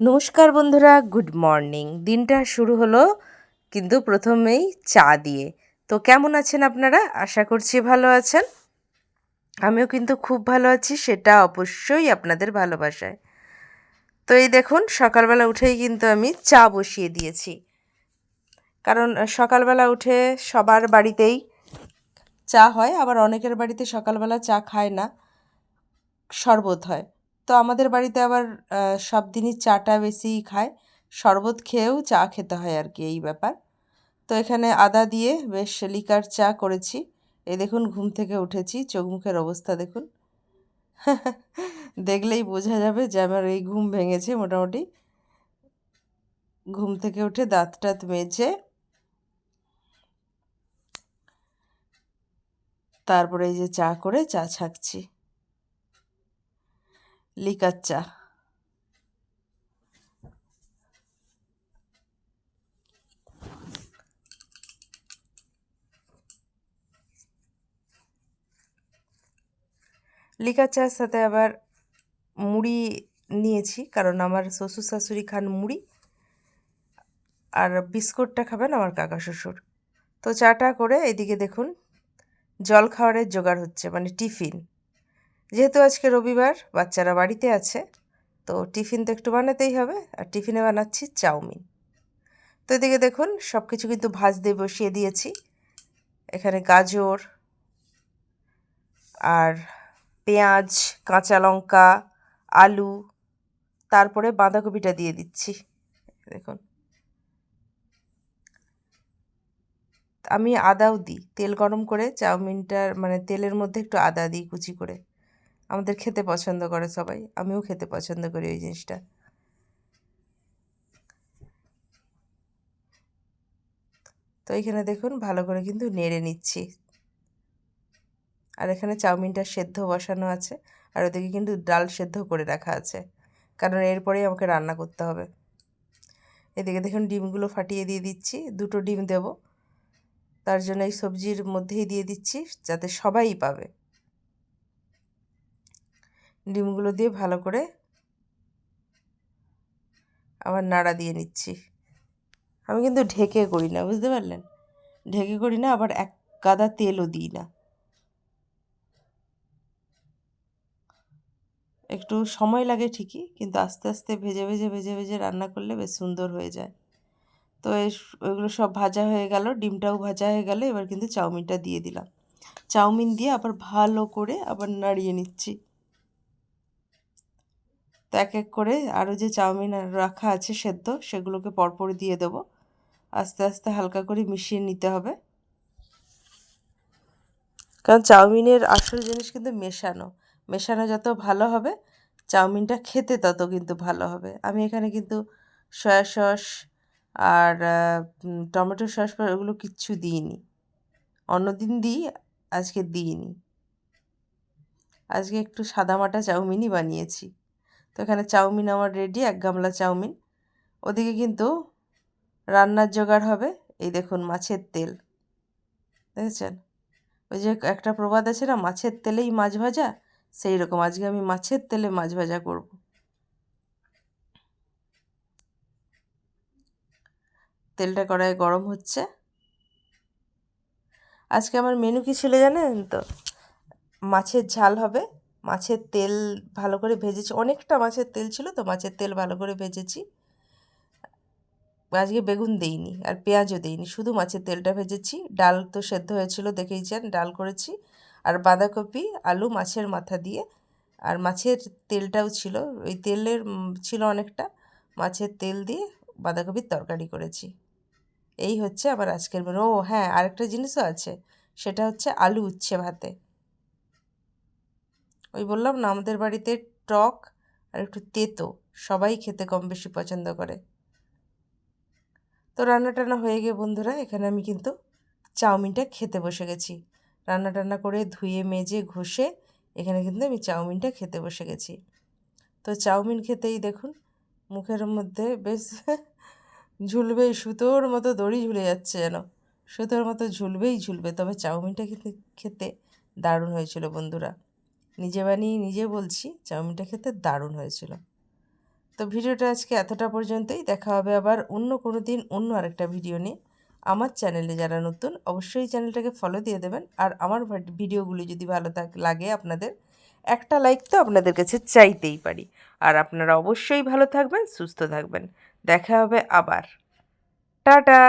নমস্কার বন্ধুরা, good morning. দিনটা শুরু হলো কিন্তু প্রথমেই চা দিয়ে। তো কেমন আছেন আপনারা? আশা করছি ভালো আছেন। আমিও কিন্তু খুব ভালো আছি, সেটা অবশ্যই আপনাদের ভালোবাসায়। তো এই দেখুন, সকালবেলা উঠেই কিন্তু আমি চা বসিয়ে দিয়েছি। কারণ সকালবেলা উঠে সবার বাড়িতেই চা হয়, আবার অনেকের বাড়িতে সকালবেলা চা খায় না, শরবত হয়। তো আমাদের বাড়িতে আবার সব দিনই চাটা বেশিই খায়। শরবত খেয়েও চা খেতে হয় আর কি এই ব্যাপার। তো এখানে আদা দিয়ে বেশ লিকার চা করেছি। এই দেখুন ঘুম থেকে উঠেছি, চোখ মুখের অবস্থা দেখুন। দেখলেই বোঝা যাবে যে আমার এই ঘুম ভেঙেছে মোটামুটি। ঘুম থেকে উঠে দাঁত টাত মেজে তারপরে এই যে চা করে চা ছাকছি। লিকার চা লিকার চার সাথে আবার মুড়ি নিয়েছি, কারণ আমার শ্বশুর শাশুড়ি খান মুড়ি। আর বিস্কুটটা খাবেন আমার কাকা শ্বশুর। তো চাটা করে এদিকে দেখুন, জল খাবারের জোগাড় হচ্ছে মানে টিফিন। যেহেতু আজকে রবিবার, বাচ্চারা বাড়িতে আছে, তো টিফিন তো একটু বানাতেই হবে, আর টিফিনে বানাচ্ছি চাউমিন। তো এদিকে দেখুন সব কিছু কিন্তু ভাজতে বসিয়ে দিয়েছি। এখানে গাজর আর পেঁয়াজ, কাঁচা লঙ্কা, আলু, তারপরে বাঁধাকপিটা দিয়ে দিচ্ছি। দেখুন। আমি আদাও দিই, তেল গরম করে চাউমিনটার মানে তেলের মধ্যে একটু আদা দিই কুচি করে। আমাদের খেতে পছন্দ করে সবাই, আমিও খেতে পছন্দ করি ওই জিনিসটা। তো এখানে দেখুন ভালো করে কিন্তু নেড়ে নিচ্ছি। আর এখানে চাউমিনটা সেদ্ধ বসানো আছে, আর ওদিকে কিন্তু ডাল সেদ্ধ করে রাখা আছে, কারণ এরপরেই আমাকে রান্না করতে হবে। এদিকে দেখুন ডিমগুলো ফাটিয়ে দিয়ে দিচ্ছি, দুটো ডিম দেব। তার জন্য এই সবজির মধ্যেই দিয়ে দিচ্ছি, যাতে সবাই পাবে। ডিমগুলো দিয়ে ভালো করে আবার নাড়া দিয়ে নিচ্ছি। আমি কিন্তু ঢেকে করি না, বুঝতে পারলেন? ঢেকে করি না, আবার এক গাদা তেলও দিই না। একটু সময় লাগে ঠিকই, কিন্তু আস্তে আস্তে ভেজে ভেজে ভেজে ভেজে রান্না করলে বেশ সুন্দর হয়ে যায়। তো ওইগুলো সব ভাজা হয়ে গেল, ডিমটাও ভাজা হয়ে গেল, এবার কিন্তু চাউমিনটা দিয়ে দিলাম। চাউমিন দিয়ে আবার ভালো করে আবার নাড়িয়ে নিচ্ছি। তো এক এক করে আরও যে চাউমিন রাখা আছে সেদ্ধ, সেগুলোকে পরপর দিয়ে দেবো। আস্তে আস্তে হালকা করে মিশিয়ে নিতে হবে। কারণ চাউমিনের আসল জিনিস কিন্তু মেশানো। মেশানো যত ভালো হবে, চাউমিনটা খেতে তত কিন্তু ভালো হবে। আমি এখানে কিন্তু সয়া সস আর টমেটো সস ওগুলো কিচ্ছু দিইনি। অন্যদিন দিই, আজকে দিইনি। আজকে একটু সাদামাটা চাউমিনই বানিয়েছি। তো এখানে চাউমিন আমার রেডি এক গামলা চাউমিন। ওদিকে কিন্তু রান্নার জোগাড় হবে, এই দেখুন মাছের তেল। দেখেছেন? ওই যে একটা প্রবাদ আছে না, মাছের তেলেই মাছ ভাজা, সেই রকম। আজকে আমি মাছের তেলে মাছ ভাজা করব। তেলটা কড়াই গরম হচ্ছে। আজকে আমার মেনু কি ছিল জানেন তো? মাছের ঝাল হবে। মাছের তেল ভালো করে ভেজেছি। অনেকটা মাছের তেল ছিল তো মাছের তেল ভালো করে ভেজেছি। আজকে বেগুন দেইনি আর পেঁয়াজও দেইনি, শুধু মাছের তেলটা ভেজেছি। ডাল তো সেদ্ধ হয়েছিল দেখেইছেন ডাল করেছি। আর বাঁধাকপি, আলু, মাছের মাথা দিয়ে। আর মাছের তেলটাও ছিল, ওই তেলের ছিল অনেকটা। মাছের তেল দিয়ে বাঁধাকপির তরকারি করেছি। এই হচ্ছে আবার আজকের মেনু, ও হ্যাঁ আরেকটা জিনিসও আছে, সেটা হচ্ছে আলু উচ্ছে ভাতে। ওই বললাম না, আমাদের বাড়িতে টক আর একটু তেতো, সবাই খেতে কম বেশি পছন্দ করে। তো রান্না টান্না হয়ে গিয়ে বন্ধুরা, এখানে আমি কিন্তু চাউমিনটা খেতে বসে গেছি। রান্না টান্না করে ধুয়ে, মেজে, ঘষে এখানে কিন্তু আমি চাউমিনটা খেতে বসে গেছি। তো চাউমিন খেতেই দেখুন, মুখের মধ্যে বেশ ঝুলবেই সুতোর মতো দড়ি ঝুলে যাচ্ছে যেন। সুতোর মতো ঝুলবেই ঝুলবে, তবে চাউমিনটা খেতে খেতে দারুণ হয়েছিল বন্ধুরা। নিজে বানিয়ে নিজে বলছি, চাউমিনটা খেতে দারুণ হয়েছিল। তো ভিডিওটা আজকে এতটা পর্যন্তই। দেখা হবে আবার অন্য কোনো দিন অন্য আরেকটা ভিডিও নিয়ে। আমার চ্যানেলে যারা নতুন, অবশ্যই চ্যানেলটাকে ফলো দিয়ে দেবেন। আর আমার ভিডিওগুলো যদি ভালো থাক, লাগে আপনাদের, একটা লাইক তো আপনাদের কাছে চাইতেই পারি। আর আপনারা অবশ্যই ভালো থাকবেন, সুস্থ থাকবেন। দেখা হবে আবার। টাটা!